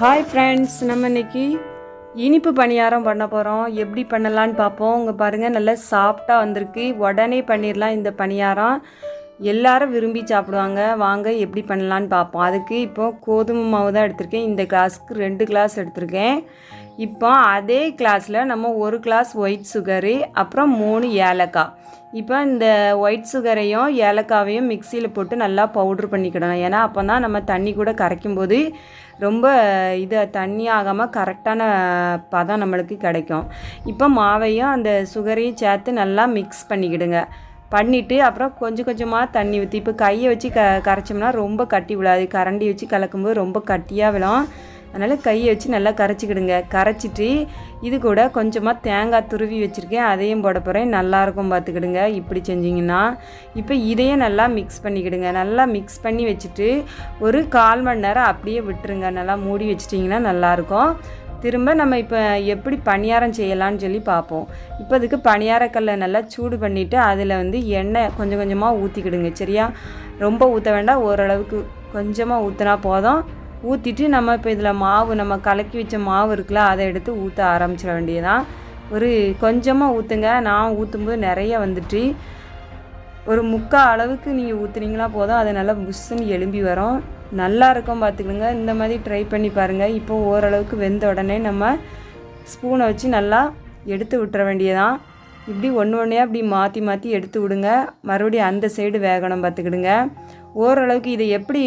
Hi friends நம்ம இன்னைக்கு இனிப்பு பணியாரம் பண்ண போகிறோம் எப்படி பண்ணலான்னு பார்ப்போம். இங்கே பாருங்கள் நல்லா சாஃப்டாக வந்திருக்கு. உடனே பண்ணிடலாம் இந்த பணியாரம். எல்லாரும் விரும்பி சாப்பிடுவாங்க. வாங்க எப்படி பண்ணலான்னு பார்ப்போம். அதுக்கு இப்போ கோதுமை மாவு தான் எடுத்திருக்கேன். இந்த கிளாஸ்க்கு ரெண்டு கிளாஸ் எடுத்திருக்கேன். இப்போ அதே கிளாஸில் நம்ம ஒரு கிளாஸ் ஒயிட் சுகரு அப்புறம் மூணு ஏலக்காய். இப்போ இந்த ஒயிட் சுகரையும் ஏலக்காவையும் மிக்சியில் போட்டு நல்லா பவுட்ரு பண்ணிக்கிடணும். ஏன்னா அப்போ தான் நம்ம தண்ணி கூட கரைக்கும் போது ரொம்ப இது தண்ணி ஆகாமல் கரெக்டான பதம் நம்மளுக்கு கிடைக்கும். இப்போ மாவையும் அந்த சுகரையும் சேர்த்து நல்லா மிக்ஸ் பண்ணிக்கிடுங்க. பண்ணிவிட்டு அப்புறம் கொஞ்சம் கொஞ்சமாக தண்ணி ஊற்றி இப்போ கையை வச்சு க கரைச்சோம்னா ரொம்ப கட்டி விழாது. கரண்டி வச்சு கலக்கும்போது ரொம்ப கட்டியாக விழும். அதனால் கையை வச்சு நல்லா கரைச்சிக்கிடுங்க. கரைச்சிட்டு இது கூட கொஞ்சமாக தேங்காய் துருவி வச்சுருக்கேன். அதையும் போட போகிறேன் நல்லாயிருக்கும் பார்த்துக்கிடுங்க. இப்படி செஞ்சிங்கன்னா இப்போ இதையும் நல்லா மிக்ஸ் பண்ணிக்கிடுங்க. நல்லா மிக்ஸ் பண்ணி வச்சுட்டு ஒரு கால் மணி நேரம் அப்படியே விட்டுருங்க. நல்லா மூடி வச்சிட்டிங்கன்னா நல்லாயிருக்கும். திரும்ப நம்ம இப்போ எப்படி பணியாரம் செய்யலாம்னு சொல்லி பார்ப்போம். இப்போ அதுக்கு பணியாரக்கல்லை நல்லா சூடு பண்ணிவிட்டு அதில் வந்து எண்ணெய் கொஞ்சம் கொஞ்சமாக ஊற்றிக்கிடுங்க சரியா? ரொம்ப ஊற்ற வேண்டாம் ஓரளவுக்கு கொஞ்சமாக ஊற்றினா போதும். ஊற்றிட்டு நம்ம இப்போ இதில் மாவு நம்ம கலக்கி வச்ச மாவு இருக்குல்ல அதை எடுத்து ஊற்ற ஆரம்பிச்சிட வேண்டியதான் ஒரு கொஞ்சமாக ஊற்றுங்க நான் ஊற்றும்போது நிறைய வந்துட்டு ஒரு முக்கால் அளவுக்கு நீங்கள் ஊற்றுனீங்களா போதும். அது நல்லா புஷ்ஷுன்னு எலும்பி வரும். நல்லா இருக்கும் பார்த்துக்கிடுங்க இந்த மாதிரி ட்ரை பண்ணி பாருங்கள் இப்போ ஓரளவுக்கு வெந்த உடனே நம்ம ஸ்பூனை வச்சு நல்லா எடுத்து விட்டுற வேண்டியதான் இப்படி ஒன்று ஒன்றையாக இப்படி மாற்றி மாற்றி எடுத்து விடுங்க. மறுபடியும் அந்த சைடு வேகணும் பார்த்துக்கிடுங்க. ஓரளவுக்கு இதை எப்படி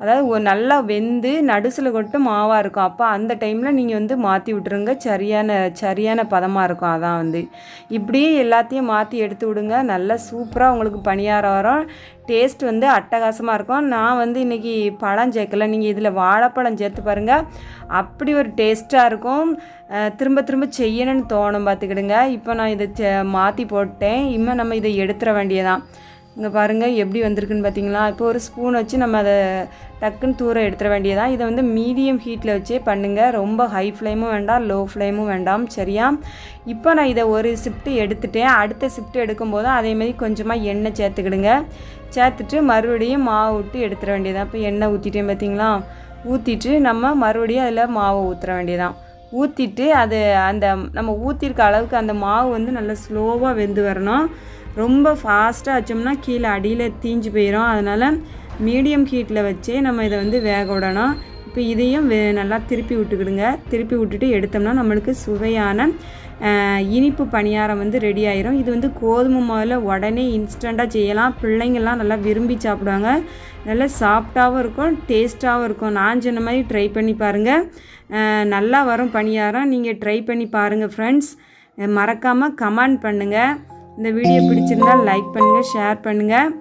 அதாவது ஒரு நல்லா வெந்து நடுசில் கொட்டும் மாவாக இருக்கும். அப்போ அந்த டைமில் நீங்கள் வந்து மாற்றி விட்டுருங்க. சரியான சரியான பதமாக இருக்கும். அதான் வந்து. இப்படியே எல்லாத்தையும் மாற்றி எடுத்து விடுங்க. நல்லா சூப்பராக உங்களுக்கு பணியாரம் வரும். டேஸ்ட் வந்து அட்டகாசமாக இருக்கும். நான் வந்து இன்றைக்கி பழம் சேர்க்கல. நீங்கள் இதில் வாழைப்பழம் சேர்த்து பாருங்கள் அப்படி ஒரு டேஸ்ட்டாக இருக்கும். திரும்ப திரும்ப செய்யணும்னு தோணும். பார்த்துக்கிடுங்க. இப்போ நான் இதை செ- மாற்றி போட்டேன். இனிமேல் நம்ம இதை எடுத்துட வேண்டியதான் இங்கே பாருங்கள் எப்படி வந்திருக்குன்னு பார்த்தீங்களா இப்போ ஒரு ஸ்பூன் வச்சு நம்ம அதை டக்குன்னு தூர எடுத்துட வேண்டியதான் இதை வந்து மீடியம் ஹீட்டில் வச்சே பண்ணுங்கள் ரொம்ப ஹை ஃப்ளேமும் வேண்டாம் லோ ஃப்ளேமும் வேண்டாம். சரியா? இப்போ நான் இதை ஒரு ஷிஃப்ட்டு எடுத்துட்டேன். அடுத்த ஷிஃப்ட்டு எடுக்கும்போது அதேமாதிரி கொஞ்சமாக எண்ணெய் சேர்த்துக்கிடுங்க. சேர்த்துட்டு மறுபடியும் மாவு விட்டு எடுத்துட வேண்டியதான் இப்போ எண்ணெய் ஊற்றிட்டேன் பார்த்தீங்களா ஊற்றிட்டு நம்ம மறுபடியும் அதில் மாவை ஊற்றுற வேண்டியதான் ஊற்றிட்டு அது அந்த நம்ம ஊற்றிருக்க அளவுக்கு அந்த மாவு வந்து நல்லா ஸ்லோவாக வெந்து வரணும். ரொம்ப ஃபாஸ்ட்டாக வச்சோம்னா கீழே அடியில் தீஞ்சு போயிடும் அதனால் மீடியம் ஹீட்டில் வச்சே நம்ம இதை வந்து வேக விடணும். இப்போ இதையும் வே நல்லா திருப்பி விட்டுக்கிடுங்க. திருப்பி விட்டுட்டு எடுத்தோம்னா நம்மளுக்கு சுவையான இனிப்பு பணியாரம் வந்து ரெடி ஆயிரும். இது வந்து கோதுமை மாவில் உடனே இன்ஸ்டண்ட்டாக செய்யலாம். பிள்ளைங்கள்லாம் நல்லா விரும்பி சாப்பிடுவாங்க. நல்லா சாஃப்டாகவும் இருக்கும் டேஸ்ட்டாகவும் இருக்கும். நான் சொன்ன மாதிரி ட்ரை பண்ணி பாருங்கள் நல்லா வரும் பணியாரம். நீங்கள் ட்ரை பண்ணி பாருங்கள் ஃப்ரெண்ட்ஸ் மறக்காமல் கமெண்ட் பண்ணுங்கள் இந்த வீடியோ பிடிச்சிருந்தா லைக் பண்ணுங்கள் ஷேர் பண்ணுங்கள்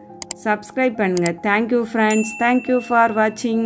சப்ஸ்கிரைப் பண்ணுங்கள் தேங்க்யூ ஃப்ரெண்ட்ஸ் தேங்க்யூ ஃபார் வாட்சிங்